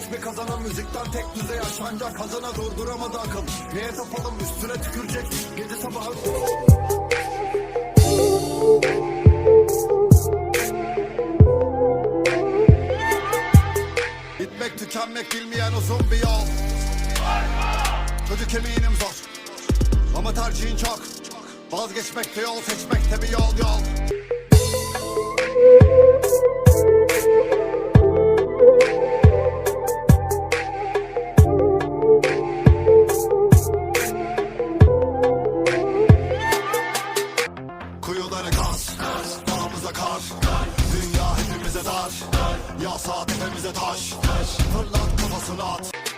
hiçbir kazanan müzikten tek düze yaşanacak kazana durduramadı akıl Neye tapalım üstüne tükürecek. Gece sabahı Bitmek tükenmek bilmeyen uzun bir yol. Çocuk eminim zor. Ama tercihin çok. Vazgeçmekte yol seçmekte bir yol Kuyuları kaz, dağımıza kar. Dünya hepimize dar. Yağsa tepemize taş. Fırlat kafasını at